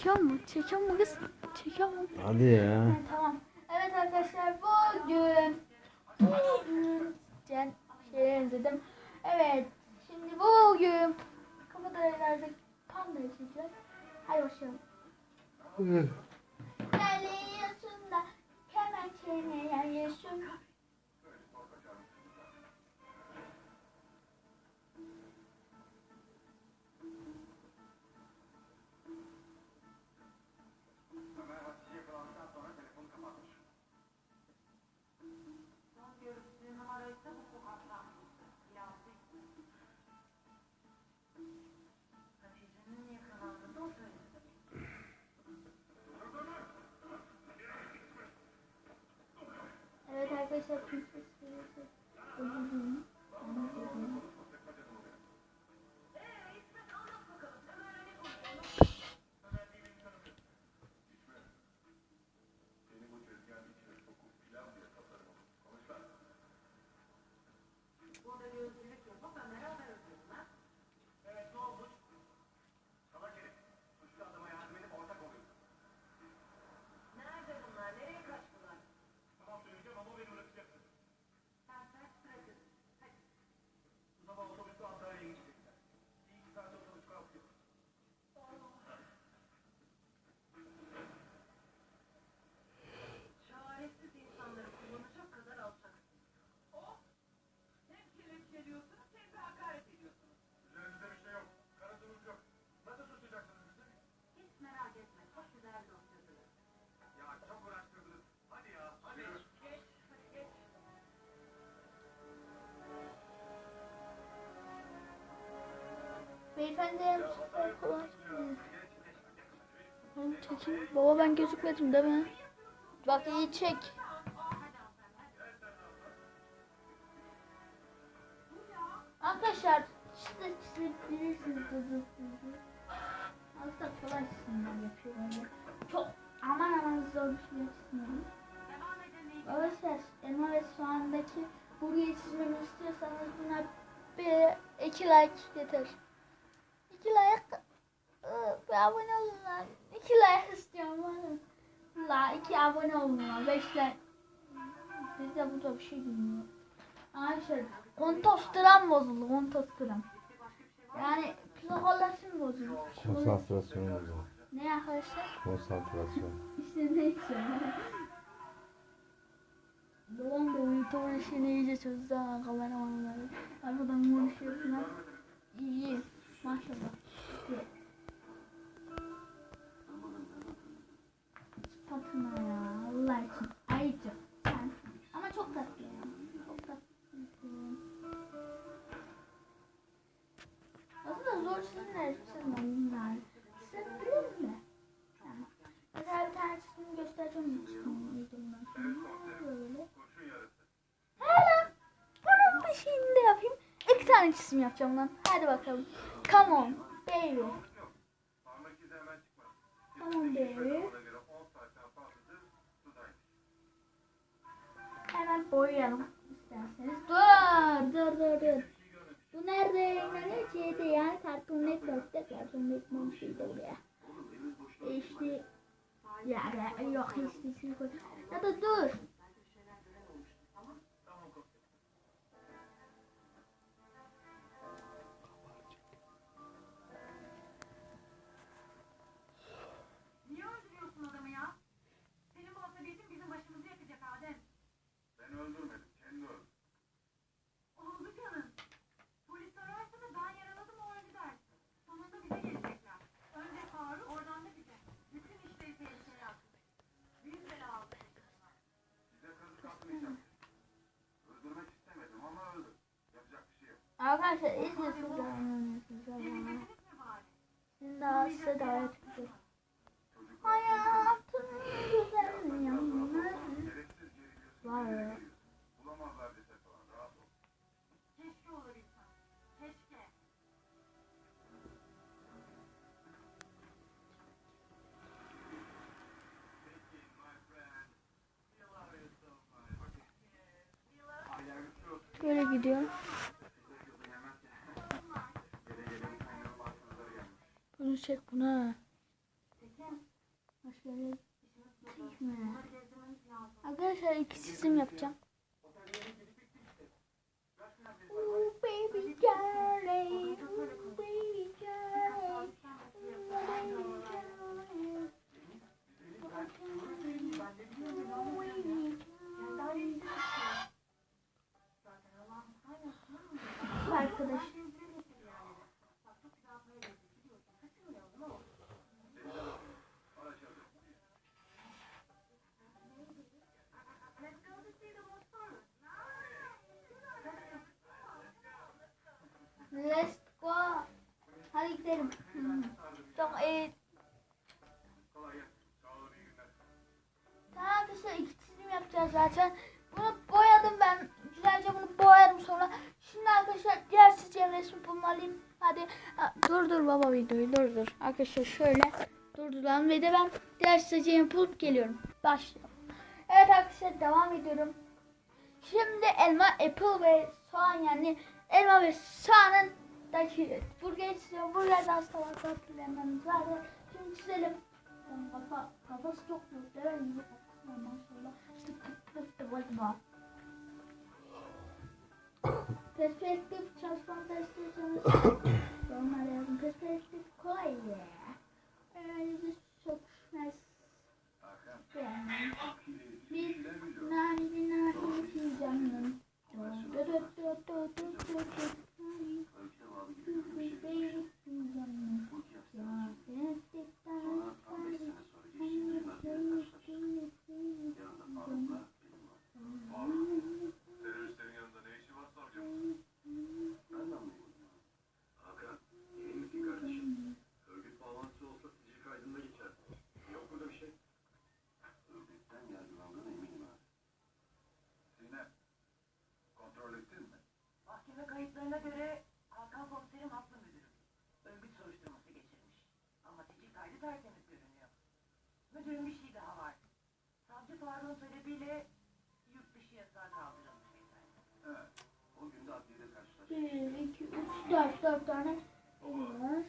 Çekiyor mu? Çekiyor mu kız? Çekiyor mu? Hadi ya. Ha, tamam. Evet arkadaşlar bugün bugün ben şey dedim. Evet. Şimdi bugün kafadarlarda panda çekeceğiz. Hadi başlayalım. Beyefendi Oğlum çekin. Baba ben gözükmedim değil mi? Bak iyi çek. Arkadaşlar işte çizebilirsiniz. Aslında kolay çizimler yapıyor. Çok aman aman zor bir şey çizmiyorum. Arkadaşlar elma ve soğandaki burayı çizmemi istiyorsanız buna bir iki like yeter. İki like ıı, bir abone olun lan. İki like istiyorum oğlum. La iki abone olun lan. Beş like. Biz de burada bir şey bilmiyor. Arkadaşlar kontostıram bozuldu kontostıram. Yani psikolojim bozuldu. Konsantrasyon oldu. Ne arkadaşlar? Konsantrasyon. İşte neyse. Babam da uyutur işini iyice çözdü ha kameramanları. Arkadan konuşuyorsun ha. İyi iyi. Maşallah. Sıfatına ya Allah için. Tane çizim yapacağım lan. Hadi bakalım. Come on baby. Come on baby. Ona göre 10 saatten fazladır sudaymış. Hemen boyayalım isterseniz. Dur dur dur dur. Bu nerede yayınlanıyor? Şeyde yani Cartoon Network'te Cartoon Network şeyde buraya. İşte ya ya yok işte şey koy. Ya da dur. Anlamıyorsunuz. Temizlediniz mi bari? Şimdi daha size davet edeceğim. Bulamazlar dese Bunu çek buna. Arkadaşlar iki çizim yapacağım. Arkadaşlar diğer çizeceğim resmi bulmalıyım. Hadi ha, dur dur baba videoyu dur dur. Arkadaşlar şöyle durduran ve de ben diğer çizeceğimi bulup geliyorum. Başlıyorum. Evet arkadaşlar devam ediyorum. Şimdi elma, apple ve soğan yani elma ve soğanın daki burger çiziyorum. Burgerden sonra hatırlayanlarınız vardı. Şimdi çizelim. Kafa, kafası çok büyük. Gibi kafası var maşallah. İşte pıt pıt da var bak. Perspektif istiyorsanız yorumlara yazın. Perspektif kolay ya. Öyle çok nice. Müdürün bir şey daha var. Savcı Faruk'un talebiyle yurt dışı yasağı kaldırılmış beyefendi. Evet. O gün de adliyede karşılaştık. Bir, iki, üç, dört, dört tane eli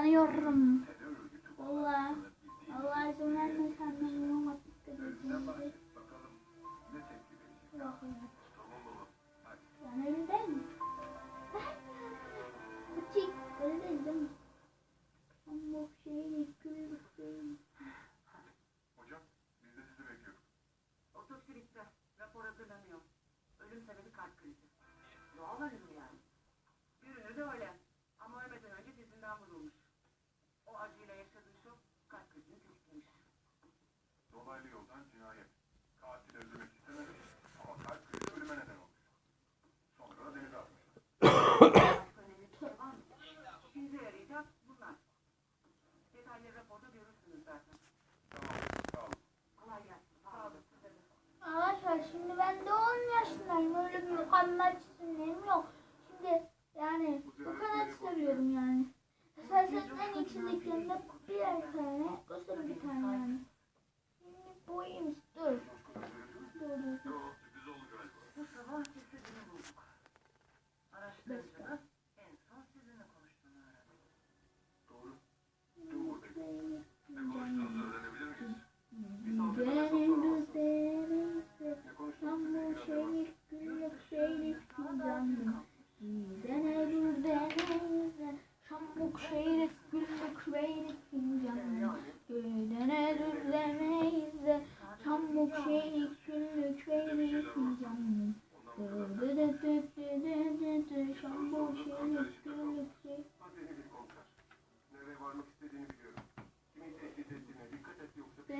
Yanıyorum. Allah izin da. Yok yok. Tamam baba. Hadi. Yani öyle değil mi? Küçük. Öyle değil değil mi? Ama şey, gül, gül. Hocam biz de sizi bekliyoruz. Otopsi bitti. Rapor hazırlanıyor. Ölüm sebebi kalp krizi. Doğal ölüm yani? Görünür de öyle. Arkadaşlar şimdi ben de 10 yaşındayım. Öyle bir mükemmel çizimlerim yok. Şimdi yani bu kadar çizebiliyorum yani. Esasen en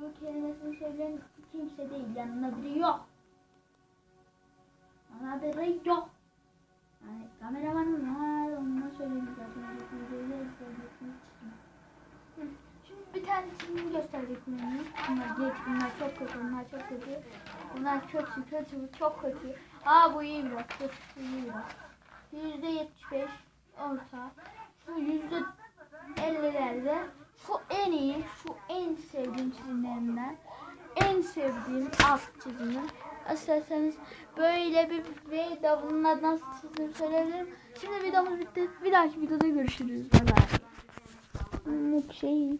Gı kelimesini söyleyen kimse değil. Yanında biri yok. Yanında biri yok. Yani kameramanım var. Onunla söyleyeyim zaten. Şimdi bir tane çizimi gösterecek bana. Bunlar geç, bunlar çok kötü, bunlar çok kötü. Bunlar kötü, kötü, bu çok kötü. Aa bu iyi biraz, bu iyi biraz. Yüzde yetmiş beş orta. Şu yüzde ellilerde. Şu en iyi, en sevdiğim çizimlerimden. En sevdiğim alt çizimi. İsterseniz böyle bir videonun nasıl çizdiğimi söyleyebilirim. Şimdi videomuz bitti. Bir dahaki videoda görüşürüz. Bye bye. Şey.